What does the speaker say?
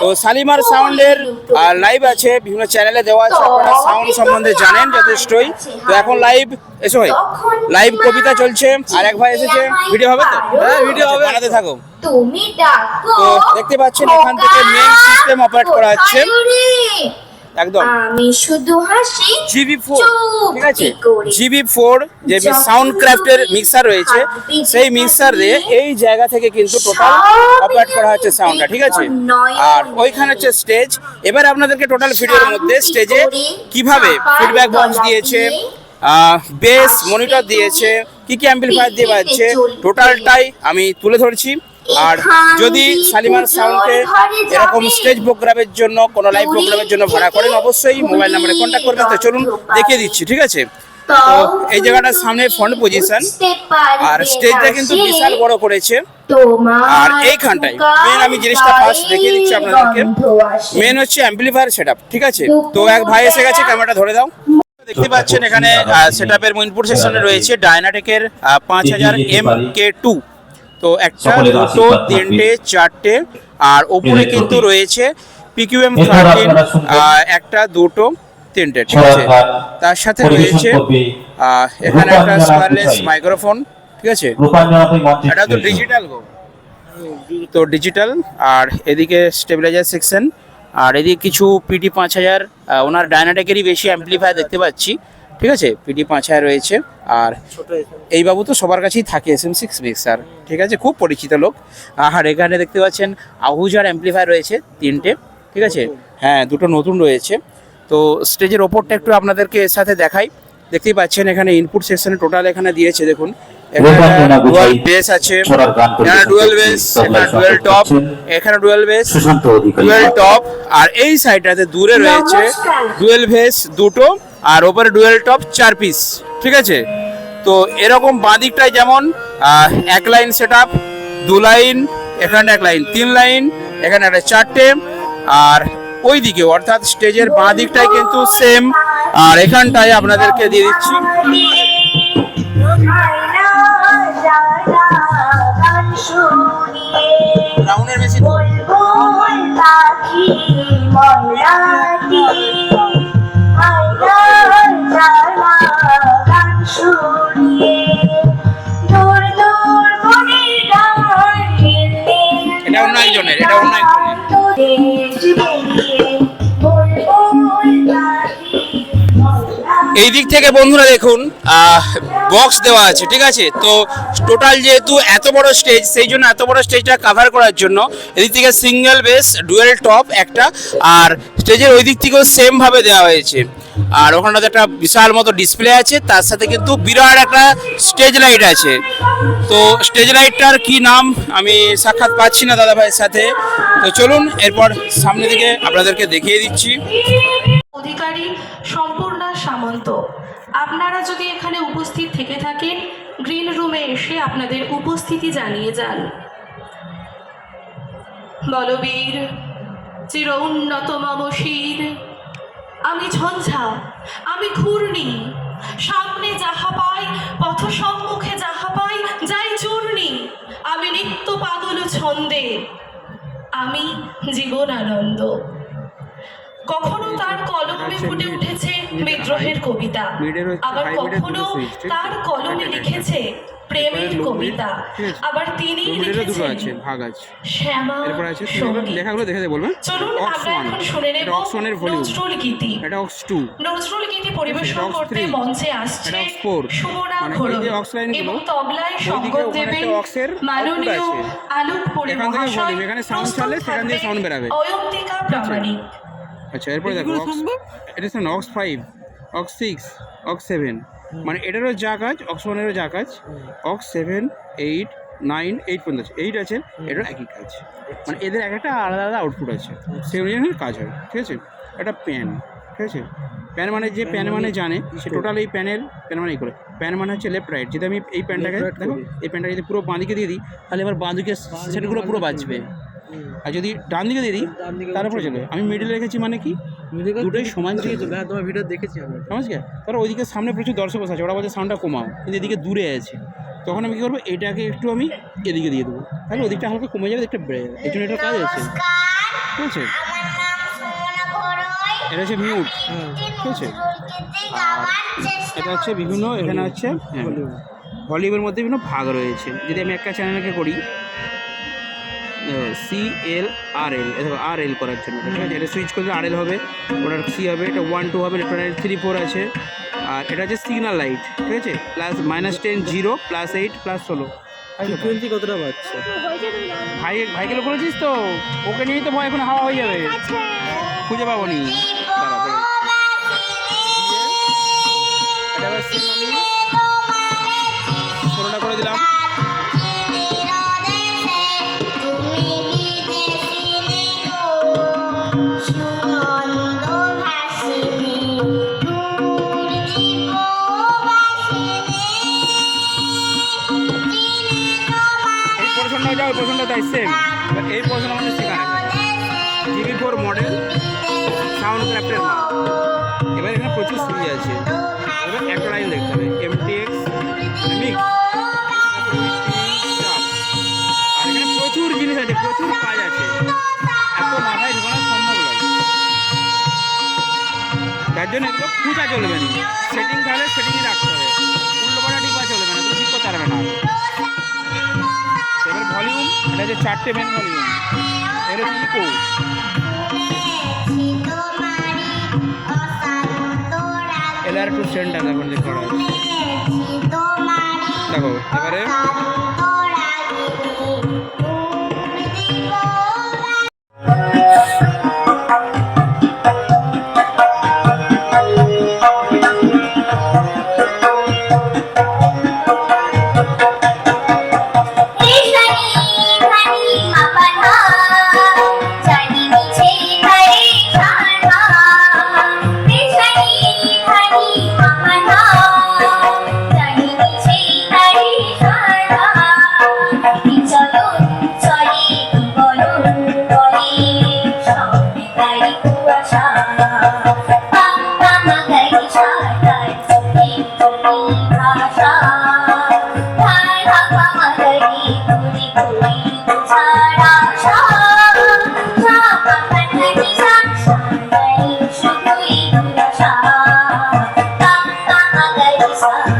তো সালিমার সাউন্ডের লাইভ আছে বিভিন্ন চ্যানেলে দেওয়া আছে আপনারা সাউন্ড সম্বন্ধে জানেন যথেষ্টই। তো এখন লাইভ এসো ভাই লাইভ কবিতা চলছে আর এক ভাই এসেছে ভিডিও হবে তো? হ্যাঁ ভিডিও হবে। বানাতে থাকো। তুমি ডাকো তো দেখতে পাচ্ছেন এখান থেকে মেন সিস্টেম অপারেট করা হচ্ছে। একদম। আমি শুধু হাসি জিবি ফোর ঠিক আছে? জিবি ফোর যে সাউন্ড ক্রাফটের মিক্সার রয়েছে সেই মিক্সার এই জায়গা থেকে কিন্তু টোটাল অপারেট করা হচ্ছে সাউন্ডটা ঠিক আছে? আর ওইখানে হচ্ছে স্টেজ এবার আপনাদেরকে টোটাল ভিডিওর মধ্যে স্টেজে কীভাবে ফিডব্যাক বক্স দিয়েছে বেস মনিটর দিয়েছে কি কি অ্যাম্পলিফায়ার দিয়ে বাজছে টোটালটাই আমি তুলে ধরছি। আর যদি শালিমার সাউন্ডকে এরকম স্টেজ প্রোগ্রামের জন্য কোনো লাইভ প্রোগ্রামের জন্য ভাড়া করেন অবশ্যই মোবাইল নাম্বারে কন্ট্যাক্ট করবেন। তো চলুন দেখিয়ে দিচ্ছি ঠিক আছে? তো এই জায়গাটার সামনে ফ্রন্ট পজিশন আর স্টেজটা কিন্তু বিশাল বড় করেছে। আর এইখানটায় মেন আমি জিনিসটা ফার্স্ট দেখিয়ে দিচ্ছি আপনাদেরকে। মেন হচ্ছে অ্যাম্পলিফায়ার সেটআপ ঠিক আছে? তো এক ভাই এসে গেছে ক্যামেরাটা ধরে দাও। দেখতে পাচ্ছেন এখানে সেটআপের ইনপুট সেকশনে রয়েছে ডায়নাটেকের পাঁচ হাজার এম কে টু তো একটা দুটো তিনটে চারটে আর ওপরে কিন্তু রয়েছে পিকিউএম থার্টিন একটা দুটো তিনটে ঠিক আছে? তার সাথে রয়েছে এখানে একটা রূপাঞ্জনা মাইক্রোফোন ঠিক আছে? এটা তো ডিজিটাল গো। তো ডিজিটাল আর এদিকে স্টেবিলাইজার সেকশন আর এদিকে কিছু পিটি পাঁচ হাজার ওনার ডায়নাটেকেরই বেশি অ্যাম্পলিফায়ার দেখতে পাচ্ছি। ঠিক আছে? পিটি পাঁচ হাজার রয়েছে। আর এই বাবু তো সবার কাছেই থাকে এস এম সিক্স মিক্সার ঠিক আছে? খুব পরিচিত লোক। আর এখানে দেখতে পাচ্ছেন আহুজার অ্যাম্পলিফায়ার রয়েছে তিনটে। ঠিক আছে? হ্যাঁ দুটো নতুন রয়েছে। তো স্টেজের ওপরটা একটু আপনাদেরকে এর সাথে দেখাই। দেখতেই পাচ্ছেন এখানে ইনপুট সেকশনে টোটাল এখানে দিয়েছে দেখুন। এখানে রূপাঞ্জনা ডুয়াল বেস আছে। এখানে ডুয়েল বেস এখানে ডুয়েল টপ এখানে dual bass Sushant dual top আর এই সাইডটাতে দূরে রয়েছে। ডুয়েল ভেস দুটো। আর ওপরে ডুয়েল টপ চার পিস ঠিক আছে? তো এরকম বাঁদিকটায় যেমন এক লাইন সেট আপ দু লাইন এখানে এক লাইন তিন লাইন এখানে একটা চারটে আর ওই দিকে অর্থাৎ স্টেজের বাঁ দিকটায় কিন্তু সেম আর এখানটায় আপনাদেরকে দিয়ে দিচ্ছি। রাউন্ডের এই দিক থেকে বন্ধুরা দেখুন বক্স দেওয়া আছে, ঠিক আছে? তো টোটাল যেহেতু এত বড় স্টেজ সেই জন্য এত বড় স্টেজটা কভার করার জন্য এদিক থেকে সিঙ্গেল বেস ডুয়েল টপ একটা, আর স্টেজের ওই দিক থেকেও সেম ভাবে দেওয়া হয়েছে। আর ওখানটাতে একটা বিশাল মতো ডিসপ্লে আছে, তার সাথে কিন্তু বিরাট একটা স্টেজ লাইট আছে। তো স্টেজ লাইটটার কি নাম? আমি সাক্ষাৎ পাচ্ছি না দাদা ভাইয়ের সাথে। তো চলুন, এরপর সামনে দিকে আপনাদেরকে দেখিয়ে দিচ্ছি। অধিকারী সম্পূর্ণা সামন্ত আপনারা যদি এখানে উপস্থিত থেকে থাকেন, গ্রিন রুমে এসে আপনাদের উপস্থিতি জানিয়ে যান। বলবীর চির উন্নত মম শির। আমি ঝঞ্ঝা, আমি ঘূর্ণি। সামনে যাহা পাই পথ সম্মুখে যাহা পাই, যাই চূর্ণি। আমি নিত্য পাগল ছন্দে। আমি জীবন আনন্দ কখনো তার কলমে ফুটে উঠেছে বিদ্রোহের কবিতা। আবার কখনো তার কলমে লিখেছে প্রেমের কবিতা। আবার তিনি লিখেছেন শ্যামা এরপর আছে লেখাগুলো দেখে দেবে বলবেন চলুন আমরা এখন শুনে নেব নজরুল গীতি। এটা অক্স টু নজরুল গীতি পরিবেশন করতে মঞ্চে আসছে। সুমনা মানে ঘোড়ল। এবং তবলায় ওইদিকে দেবেন অক্সের মাননীয় আলোক পরি এখান থেকে মহাশয় volume, এখানে sound প্রস্তুত থাকবেন। বেরাবে। অয়ন্তিকা প্রামাণিক। আচ্ছা এরপরে দেখো অক্স এটা হচ্ছে aux five aux six aux seven. মানে এটারও যা কাজ অক্স ওয়ানেরও যা কাজ aux seven eight nine eight পর্যন্ত আছে। এইট আছে এটারও একই কাজ। মানে এদের এক একটা আলাদা আলাদা আউটপুট আছে। সেই অনুযায়ী কাজ হয় ঠিক আছে? এটা প্যান ঠিক আছে? প্যান মানে যে প্যান মানে জানে সে টোটাল এই প্যানের প্যান মানে এই করে। প্যান মানে হচ্ছে লেফট রাইট যদি আমি এই প্যানটাকে দেখো এই প্যানটাকে যদি পুরো বাঁদিকে দিয়ে দিই তাহলে এবার বাঁদিকে সেটগুলো পুরো বাজবে আর যদি ডান দিকে দিয়ে দিই তারপরে চলবে আমি মিডিলে রেখেছি মানে কি? দুটোই সমান তো। হ্যাঁ তোমার ভিডিও দেখেছি সমাজ গে তার ওইদিকে সামনে প্রচুর দর্শক বসে আছে ওরা বলছে সাউন্ডটা কমাও কিন্তু এদিকে দূরে আছে। তখন আমি কী করব? এটাকে একটু আমি এদিকে দিয়ে দেবো। তাহলে ওদিকটা হালকা কমে যাবে একটা বেড়ে যাবে এই জন্য এটা কাজ আছে। ঠিক আছে? এটা হচ্ছে মিউট ঠিক আছে? আর এটা হচ্ছে বিভিন্ন এখানে হচ্ছে ভলিউমের মধ্যে বিভিন্ন ভাগ রয়েছে। যদি আমি একটা চ্যানেলকে করি সি এল আর এল দেখো আর এল করার জন্য। ঠিক আছে? এটা সুইচ করলে আর এল হবে ওটার সি হবে? এটা ওয়ান টু হবে এটা থ্রি ফোর আছে। আর এটা হচ্ছে সিগনাল লাইট ঠিক আছে? Plus minus ten zero plus eight plus ষোলো। ফ্রিকোয়েন্সি কতটা পাচ্ছে? ভাই ভাইকেল করেছিস তো? ওকে নিয়েই তো ভয় এখন হাওয়া হয়ে যাবে। খুঁজে পাবো নি। সেম এবার এই পোর্শন আমাদের শেখানো জিবি ফোর মডেল সাউন্ড ক্রাফটের মাল এবার এখানে প্রচুর সিরি আছে। এবার একটা লাইন দেখতে হবে। এমটিএক্স মিক্স আর এখানে প্রচুর জিনিস আছে, প্রচুর কাজ আছে। এত মাথায় ঢোকানো সম্ভব নয়। তার জন্য এগুলো পূজা চলবে না। সেটিং তাহলে সেটিংয়ে রাখতে হবে। উল্টো পাল্টা টিপা চলবে না তুমি ঠিক করতে পারবে না। ভলিউম এটা হচ্ছে চারটে মেন ভলিউম এটা ইকো এলার টু সেন্টার এখন যে করা দেখো, এবারে চলো fire.